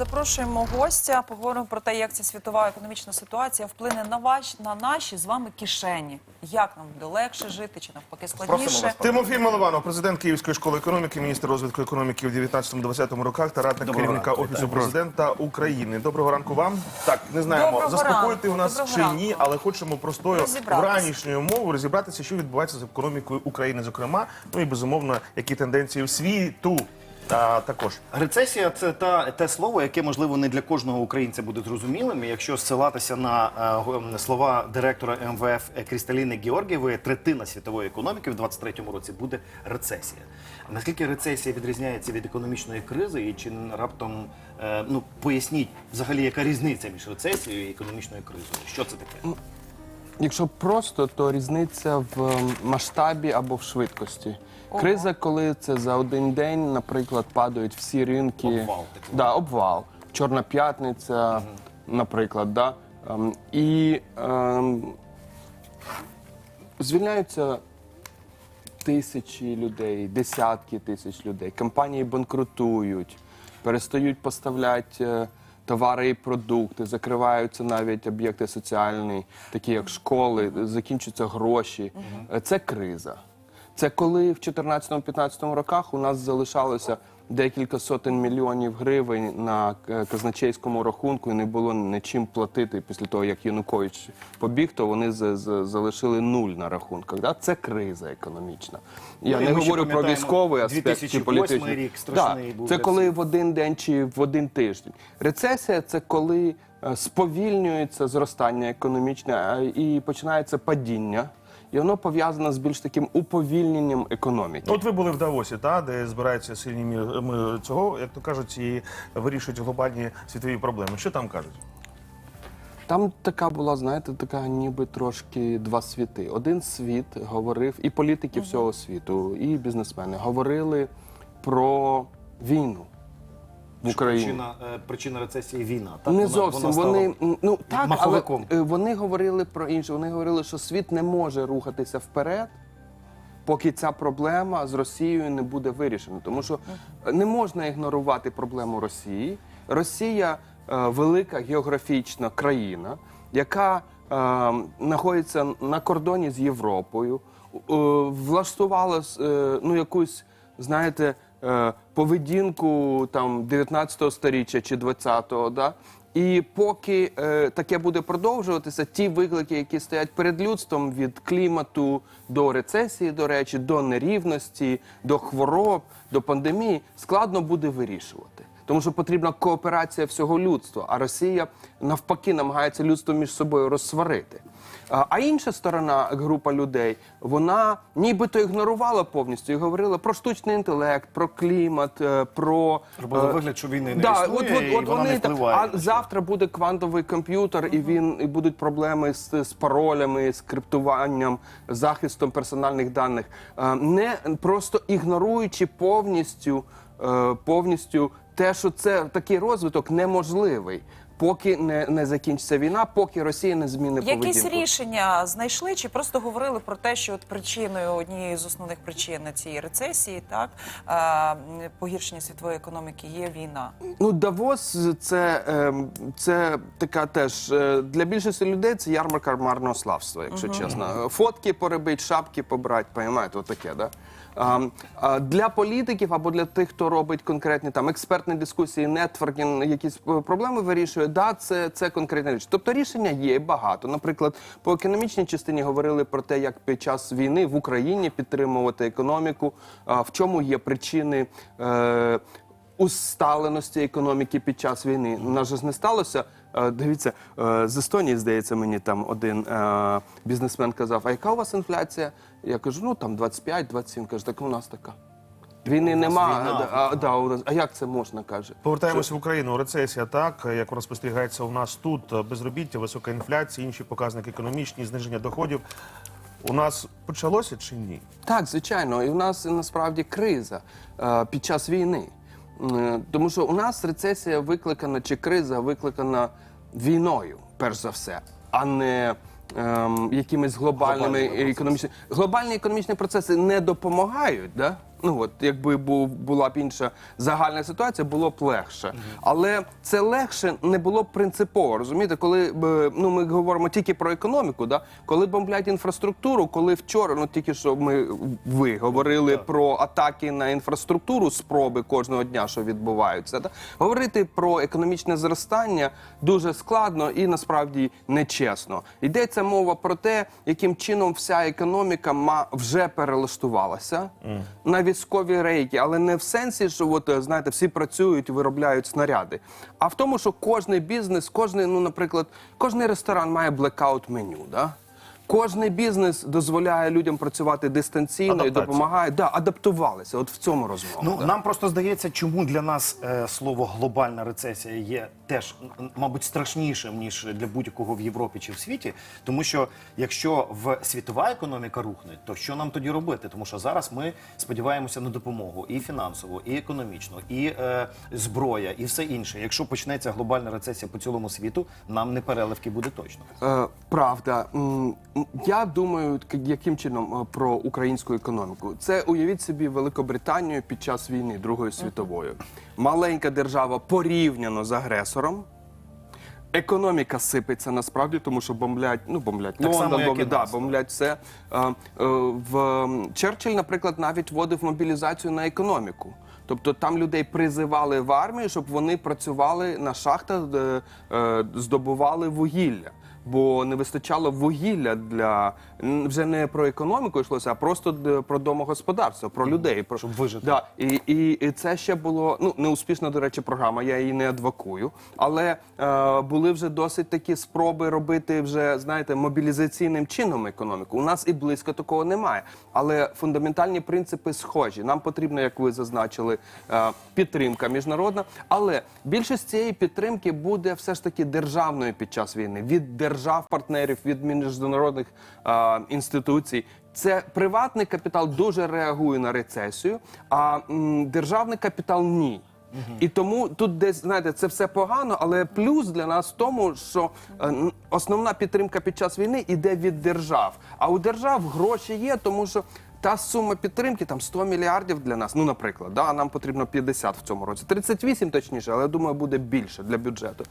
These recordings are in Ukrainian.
Запрошуємо гостя. Поговоримо про те, як ця світова економічна ситуація вплине на ваш на наші з вами кишені. Як нам буде легше жити, чи навпаки складніше? Тимофій Милованов, президент Київської школи економіки, міністр розвитку економіки в 19-20 роках та радник Доброго керівника ранку, офісу президента України. Доброго ранку вам. Так, не знаємо, Доброго заспокоїти ранку, у нас доброго чи ранку. ні, але хочемо простою вранішньою мовою розібратися, що відбувається з економікою України, зокрема, ну і безумовно, які тенденції в світу. А, також Рецесія це та те слово, яке можливо не для кожного українця буде зрозумілим. Якщо ссилатися на е, слова директора МВФ Крісталіни Георгієвої, третина світової економіки в 23-му році буде рецесія. Наскільки рецесія відрізняється від економічної кризи, і чи раптом е, ну поясніть взагалі, яка різниця між рецесією і економічною кризою? Що це таке? Якщо просто, то різниця в масштабі або в швидкості. Криза, коли це за один день, наприклад, падають всі ринки. Обвал такий. Да, обвал. Чорна п'ятниця, наприклад, да. Ем, і ем, звільняються тисячі людей, десятки тисяч людей. Компанії банкрутують, перестають поставляти е, товари і продукти, закриваються навіть об'єкти соціальні, такі як школи, закінчуються гроші. Е, Це криза. Це коли в 2014-2015 роках у нас залишалося декілька сотень мільйонів гривень на е, казначейському рахунку і не було нічим платити після того, як Янукович побіг, то вони з- з- залишили нуль на рахунках. Да? Це криза економічна. Я Ну, не говорю про військовий аспект чи 2008 політичний. рік страшний Да, був Це коли в один день чи в один тиждень. Рецесія це коли е, сповільнюється зростання економічне і починається падіння. І воно пов'язано з більш таким уповільненням економіки. От ви були в Давосі, та де збираються сильні мір ми цього, як то кажуть, і вирішують глобальні світові проблеми. Що там кажуть? Там така була, знаєте, така ніби трошки два світи. Один світ говорив, і політики всього світу, і бізнесмени говорили про війну в Україні. Причина, е, причина рецесії війна. Так? Не Вона- зовсім вона стала вони ну так, але маховиком. е, вони говорили про інше. Вони говорили, що світ не може рухатися вперед, поки ця проблема з Росією не буде вирішена. Тому що е, не можна ігнорувати проблему Росії. Росія е, велика географічна країна, яка е, знаходиться на кордоні з Європою, е, влаштувала е, ну якусь, знаєте, е, поведінку там 19 сторіччя чи 20-го, да? І поки е, таке буде продовжуватися, ті виклики, які стоять перед людством від клімату до рецесії, до речі, до нерівності, до хвороб, до пандемії, складно буде вирішувати. Тому що потрібна кооперація всього людства, а Росія навпаки намагається людство між собою розсварити. А інша сторона, група людей, вона нібито ігнорувала повністю і говорила про штучний інтелект, про клімат, е, про Робили е, вигляд, що війни не да, існує, от, от, і от вона вони не так, а завтра буде квантовий комп'ютер, і він і будуть проблеми з, з паролями, з криптуванням, захистом персональних даних, Е, не просто ігноруючи повністю, е, повністю те, що це такий розвиток неможливий. Поки не, не закінчиться війна, поки Росія не змінить Якісь рішення знайшли, чи просто говорили про те, що от причиною однією з основних причин цієї рецесії, так е, погіршення світової економіки, є війна. Ну, Давос це, ем, це така теж е, для більшості людей це ярмарка марнославства, якщо чесно. Фотки порибить, шапки побрати, поймаєте, отаке, да? Для політиків або для тих, хто робить конкретні там експертні дискусії, нетворкінг, якісь е, проблеми вирішує, да, це, це конкретна річ. Тобто рішення є багато. Наприклад, по економічній частині говорили про те, як під час війни в Україні підтримувати економіку, в чому є причини. Е, усталеності економіки під час війни. У нас же ж не сталося. Е, Дивіться, е, з Естонії, здається, мені там один е, бізнесмен казав: а яка у вас інфляція? Я кажу, ну там 25-27. Каже, так у нас така. Війни нема. війна. А, да, у нас- а як це можна, каже? Повертаємося в Україну. Рецесія так, як вона спостерігається у нас тут. Безробіття, висока інфляція, інші показники економічні, зниження доходів. У нас почалося чи ні? Так, звичайно, і в нас насправді криза під час війни. Е, Тому що у нас рецесія викликана чи криза викликана війною, перш за все, а не ем, якимись глобальними Глобальними економічними глобальні економічні процеси не допомагають. Да? Ну от якби був була б інша загальна ситуація, було б легше. Але це легше не було б принципово. Розумієте, коли б, ну ми говоримо тільки про економіку, да? коли бомблять інфраструктуру, коли вчора, ну тільки що ми ви говорили про атаки на інфраструктуру, спроби кожного дня, що відбуваються. Да? Говорити про економічне зростання дуже складно і насправді нечесно. Йдеться мова про те, яким чином вся економіка вже перелаштувалася на військові рейки, але не в сенсі, що от е, знаєте, всі працюють, виробляють снаряди, а в тому, що кожний бізнес, кожний, ну, наприклад, кожний ресторан має блекаут меню. Да? Кожний бізнес дозволяє людям працювати дистанційно і допомагає. Да, адаптувалися. От в цьому розмова. Ну да. нам просто здається, чому для нас е, слово глобальна рецесія є теж, мабуть, страшнішим ніж для будь-якого в Європі чи в світі. Тому що якщо в світова економіка рухне, то що нам тоді робити? Тому що зараз ми сподіваємося на допомогу і фінансову, і економічну, і е, зброя, і все інше. Якщо почнеться глобальна рецесія по цілому світу, нам не переливки буде точно. Е, правда, я думаю, яким чином е, про українську економіку. Це уявіть собі Великобританію під час війни Другої світової. Маленька держава порівняно з агресором. Економіка сипеться насправді, тому що бомблять, ну бомблять Так само, як і да, нас. бомблять все. Е, е, в Черчилль, наприклад, навіть вводив мобілізацію на економіку. Тобто там людей призивали в армію, щоб вони працювали на шахтах, де е, здобували вугілля. Бо не вистачало вугілля для вже не про економіку йшлося, а просто про домогосподарство, про людей. Про Щоб вижити. Да, і, і, і це ще було ну неуспішна, до речі, програма. Я її не адвокую. Але е, були вже досить такі спроби робити вже знаєте мобілізаційним чином економіку. У нас і близько такого немає. Але фундаментальні принципи схожі. Нам потрібно, як ви зазначили, е, підтримка міжнародна. Але більшість цієї підтримки буде все ж таки державною під час війни від держав-партнерів, від міжнародних е, інституцій. Це приватний капітал дуже реагує на рецесію, а м, державний капітал ні. І тому тут десь знаєте, це все погано, але плюс для нас в тому, що е, основна підтримка під час війни йде від держав. А у держав гроші є, тому що та сума підтримки там 100 мільярдів для нас. Ну, наприклад, да, а нам потрібно 50 в цьому році, 38 точніше, але я думаю, буде більше для бюджету.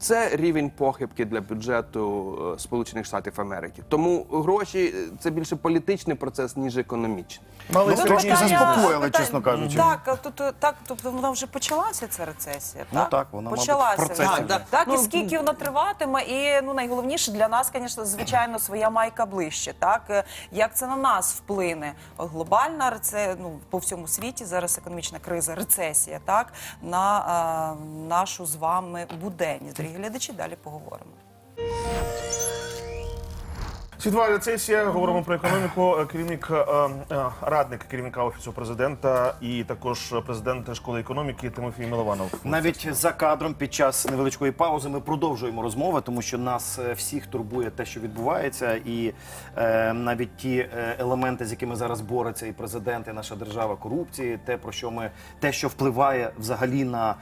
Це рівень похибки для бюджету е, Сполучених Штатів Америки. Тому гроші е, це більше політичний процес ніж економічний. Мали Ну, трошки питання- заспокоїли, питання- чесно кажучи. Так, тут е, так, тобто вона вже почалася ця рецесія. Ну так, так, вона, мабуть, почалася. в процесі вже. вже. Так, так, Ну, і скільки вона триватиме, і ну найголовніше для нас, звісно, звичайно, своя майка ближче. Так як це на нас вплине? Глобальна реце... ну, по всьому світі зараз економічна криза, рецесія, так на е, нашу з вами буденність. Дорогі глядачі, далі поговоримо. Світова рецесія. Говоримо про економіку. Е, Керівник е, е, радник керівника офісу президента і також президент школи економіки Тимофій Милованов. Навіть за кадром під час невеличкої паузи ми продовжуємо розмови, тому що нас всіх турбує те, що відбувається, і е, навіть ті елементи, з якими зараз бореться і президент, і наша держава корупції, те про що ми те, що впливає взагалі на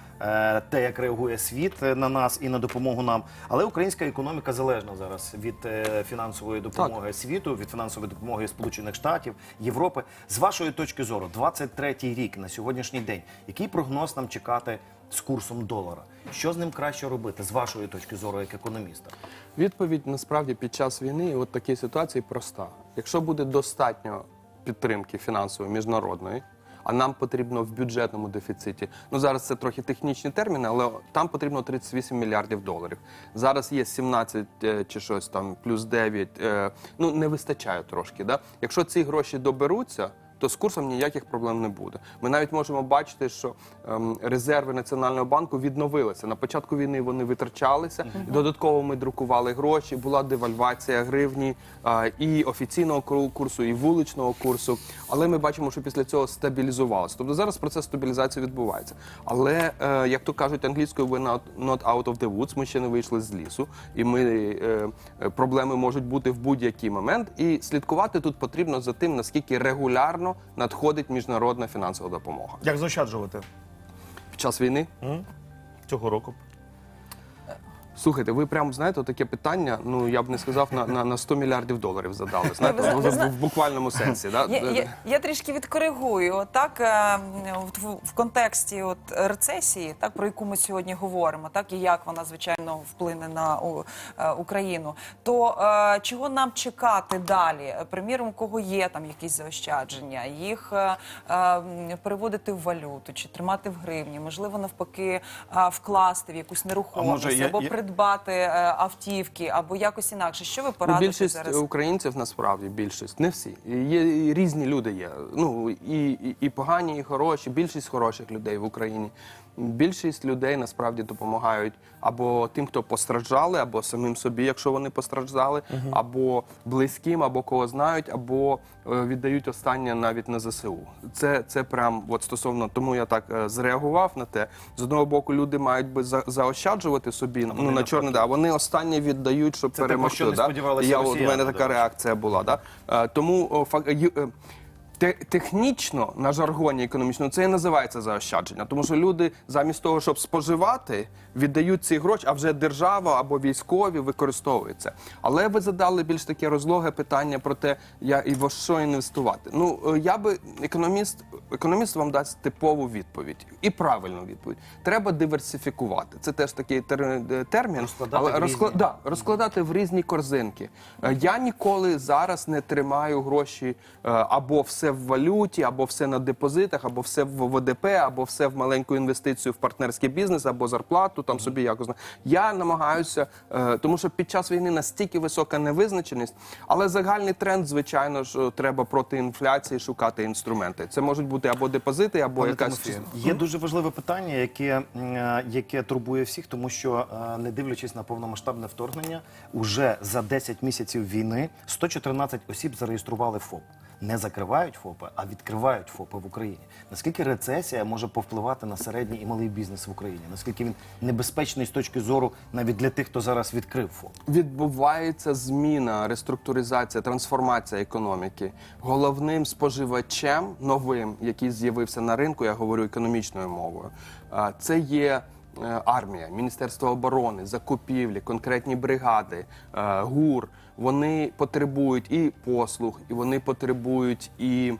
те, як реагує світ е, на нас і на допомогу нам. Але українська економіка залежна зараз від е, фінансової допомоги світу, від фінансової допомоги Сполучених Штатів, Європи. З вашої точки зору, 23-й рік на сьогоднішній день, який прогноз нам чекати з курсом долара? Що з ним краще робити з вашої точки зору, як економіста? Відповідь насправді під час війни от такій ситуації проста. Якщо буде достатньо підтримки фінансової міжнародної, а нам потрібно в бюджетному дефіциті. Ну зараз це трохи технічні терміни, але там потрібно 38 мільярдів доларів. Зараз є 17 е, чи щось там, плюс 9, е, Ну не вистачає трошки. Да? Якщо ці гроші доберуться. То з курсом ніяких проблем не буде. Ми навіть можемо бачити, що ем, резерви Національного банку відновилися. На початку війни вони витрачалися. Додатково ми друкували гроші, була девальвація гривні а, і офіційного курсу, і вуличного курсу. Але ми бачимо, що після цього стабілізувалося. Тобто зараз процес стабілізації відбувається. Але е, як то кажуть англійською, we're not, not out of the woods, Ми ще не вийшли з лісу, і ми е, е, проблеми можуть бути в будь-який момент. І слідкувати тут потрібно за тим, наскільки регулярно надходить міжнародна фінансова допомога Як заощаджувати під час війни. цього року? Слухайте, ви прям знаєте таке питання. Ну я б не сказав на, на, на 100 мільярдів доларів задали. Знаєте, ви в, в- в буквальному сенсі. Да? Я, я, я трішки відкоригую. Так, е, в, в контексті от рецесії, так про яку ми сьогодні говоримо, так і як вона звичайно вплине на у, е, Україну. То е, чого нам чекати далі? Е, Приміром, у кого є там якісь заощадження, їх е, е, переводити в валюту чи тримати в гривні, можливо, навпаки, е, вкласти в якусь нерухомість може, я- або я- придбати е, автівки, або якось інакше. Що ви порадите більшість зараз? українців насправді більшість, не всі. Є різні люди. Є ну і, і, і погані, і хороші. Більшість хороших людей в Україні. Більшість людей насправді допомагають або тим, хто постраждали, або самим собі, якщо вони постраждали, або близьким, або кого знають, або е, віддають останнє навіть на ЗСУ. Це, це прям от стосовно тому я так е, зреагував на те. З одного боку, люди мають би за, заощаджувати собі ну, на чорне, да, вони останнє віддають, щоб Це перемогти. що не да? Я, от, у мене така реакція була. Да? Е, Тому о, фак- ю- те- технічно на жаргоні економічному це і називається заощадження, тому що люди замість того, щоб споживати, віддають ці гроші, а вже держава або військові використовують це. Але ви задали більш таке розлоге питання про те, я і во що інвестувати. Ну е, я би економіст, економіст вам дасть типову відповідь і правильну відповідь. Треба диверсифікувати. Це теж такий тер- термін, Розкладати але в різні. розкла- да, розкладати в різні корзинки. Е, Я ніколи зараз не тримаю гроші е, або все в валюті, або все на депозитах, або все в ВДП, або все в маленьку інвестицію в партнерський бізнес, або зарплату там собі якось. Я намагаюся, е, тому що під час війни настільки висока невизначеність, але загальний тренд, звичайно ж, треба проти інфляції шукати інструменти. Це можуть бути або депозити, або Пане якась Тимофію, є дуже важливе питання, яке, е, яке турбує всіх, тому що е, не дивлячись на повномасштабне вторгнення, уже за 10 місяців війни 114 осіб зареєстрували ФОП. Не закривають ФОПи, а відкривають ФОПи в Україні. Наскільки рецесія може повпливати на середній і малий бізнес в Україні? Наскільки він небезпечний з точки зору навіть для тих, хто зараз відкрив ФОП? Відбувається зміна, реструктуризація, трансформація економіки. Головним споживачем новим, який з'явився на ринку, я говорю економічною мовою. Це є е, армія, Міністерство оборони, закупівлі, конкретні бригади, е, ГУР. Вони потребують і послуг, і вони потребують і.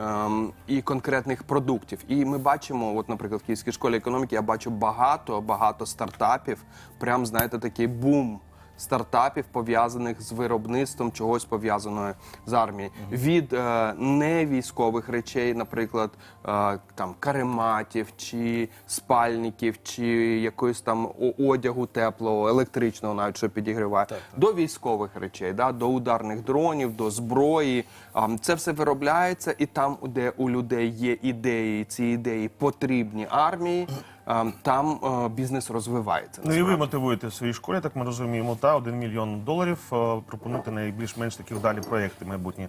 ем, І конкретних продуктів. І ми бачимо, от, наприклад, в Київській школі економіки я бачу багато, багато стартапів. Прям знаєте, такий бум стартапів, пов'язаних з виробництвом чогось пов'язаного з армією. Від е, невійськових речей, наприклад, е, там карематів, чи спальників, чи якоїсь там одягу теплого, електричного, навіть що підігріває, до військових речей, да, до ударних дронів, до зброї. А, це все виробляється, і там, де у людей є ідеї, ці ідеї потрібні армії. А, Там е, бізнес розвивається. Ну і ви мотивуєте в своїй школі, так ми розуміємо, та один мільйон доларів е, пропонуєте найбільш-менш такі вдалі проекти майбутні.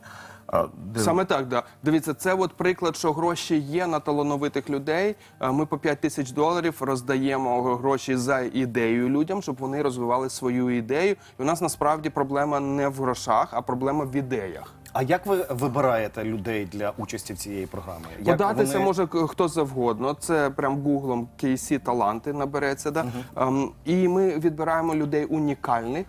Де- Саме так, да. Дивіться, це от приклад, що гроші є на талановитих людей. Е, Ми по 5 тисяч доларів роздаємо гроші за ідею людям, щоб вони розвивали свою ідею. І у нас насправді проблема не в грошах, а проблема в ідеях. А як ви вибираєте людей для участі в цієї програми? Як Податися вони- може к- хто завгодно. Це прям гуглом KC таланти набереться. Да? Ем, і ми відбираємо людей унікальних,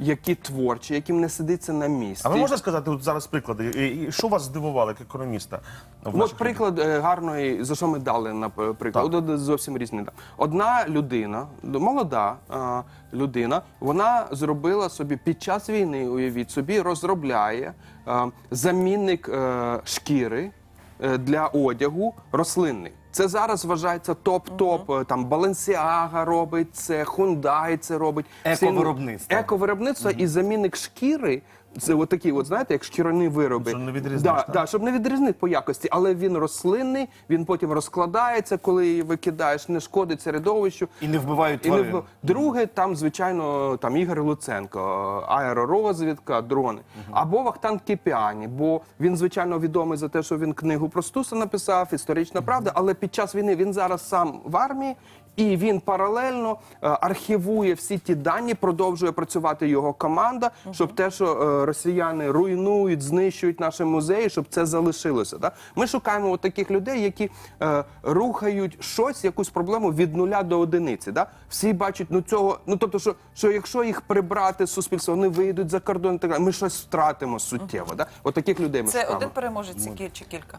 які творчі, яким не сидиться на місці. А ви можете сказати от зараз приклади? І, і що вас здивувало як економіста? в наших От приклад е, гарної, за що ми дали на п- приклад. От, от зовсім різні. да. Одна людина, д- молода е, людина, вона зробила собі під час війни, уявіть собі, розробляє е, замінник е, шкіри е, для одягу рослинний. Це зараз вважається топ-топ. е, Там Баленсіага робить це, Хундай це робить. Ековиробництво. Ековиробництво. Ековиробництво і замінник шкіри. Це от такі, от знаєте, як шкіряні вироби. Щоб не відрізниш, да, так? да, щоб не відрізнити по якості, але він рослинний, він потім розкладається, коли її викидаєш, не шкодить середовищу. І не вбивають І не тварин. вбив- Друге, там, звичайно, там Ігор Луценко, аеророзвідка, дрони. Або Вахтанг Кіпіані, бо він, звичайно, відомий за те, що він книгу про Стуса написав, історична правда, але під час війни він зараз сам в армії. І він паралельно е, архівує всі ті дані, продовжує працювати його команда, щоб те, що е, росіяни руйнують, знищують наші музеї, щоб це залишилося. Да? Ми шукаємо от таких людей, які е, рухають щось, якусь проблему від нуля до одиниці. Да? Всі бачать, ну цього, ну тобто, що, що якщо їх прибрати з суспільства, вони вийдуть за кордон, так ми щось втратимо суттєво. Да? От таких людей ми Це шукаємо. один переможець чи кілька?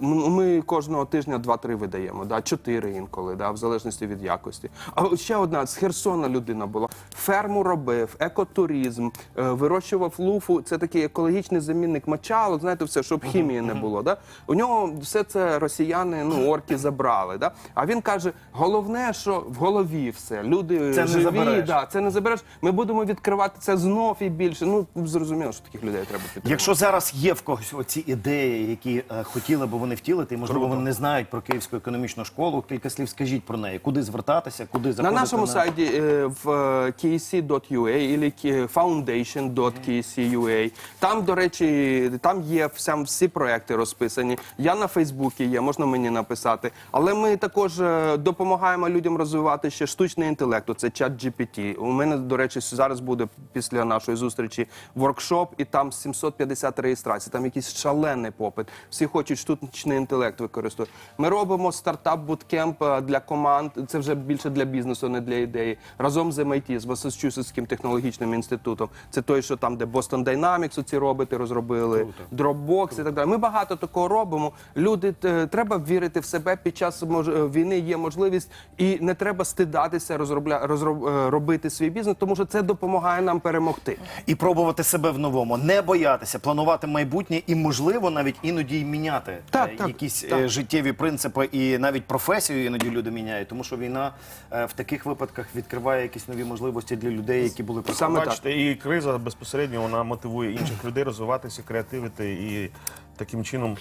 Ми кожного тижня два-три видаємо, да, чотири інколи, да, в залежності від якості. А ще одна з Херсона людина була. Ферму робив, екотуризм, е, вирощував луфу. Це такий екологічний замінник мочалок, знаєте, все, щоб хімії не було. Да? У нього все це росіяни, ну орки забрали. Да? А він каже: головне, що в голові все. Люди Це не живі, забереш. да, це не забереш. Ми будемо відкривати це знов і більше. Ну зрозуміло, що таких людей треба підтримати. Якщо зараз є в когось оці ідеї, які е, хотіли би вони втілити, і можливо вони не знають про Київську економічну школу, кілька слів скажіть про неї. Куди звертатися, куди На заходити? нашому сайті е, в е, kec.ua или ки- foundation.kec.ua. Там, до речі, там є вся, всі проекти розписані. Я на Фейсбуці є, можна мені написати. Але ми також е, допомагаємо людям розвивати ще штучний інтелект. Це чат GPT. У мене, до речі, зараз буде після нашої зустрічі воркшоп, і там 750 реєстрацій. Там якийсь шалений попит. Всі хочуть штучний інтелект використовувати. Ми робимо стартап буткемп для команд. Це вже більше для бізнесу, не для ідеї. Разом з MIT, з Масачусетським технологічним інститутом. Це той, що там, де Boston Dynamics оці роботи розробили, Dropbox і так далі. Ми багато такого робимо. Люди е, треба вірити в себе під час е, війни. Є можливість, і не треба стидатися розробля розроб, е, робити свій бізнес, тому що це допомагає нам перемогти. і пробувати себе в новому, не боятися, планувати майбутнє і, можливо, навіть іноді й міняти Так, так, якісь так. життєві принципи і навіть професію іноді люди міняють, тому що війна е, в таких випадках відкриває якісь нові можливості для людей, які були Саме так. Бачите, і криза безпосередньо вона мотивує інших людей розвиватися, креативити і таким чином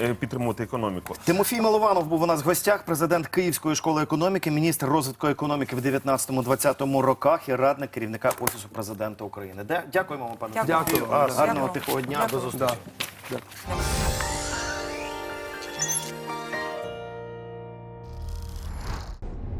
е, підтримувати економіку. Тимофій Милованов був у нас в гостях, президент Київської школи економіки, міністр розвитку економіки в 19-20 роках і радник керівника офісу президента України. Дякуємо вам, пане Дякую. Дякую. Гарного Дякую. тихого дня. Дякую. До зустрічі. Да.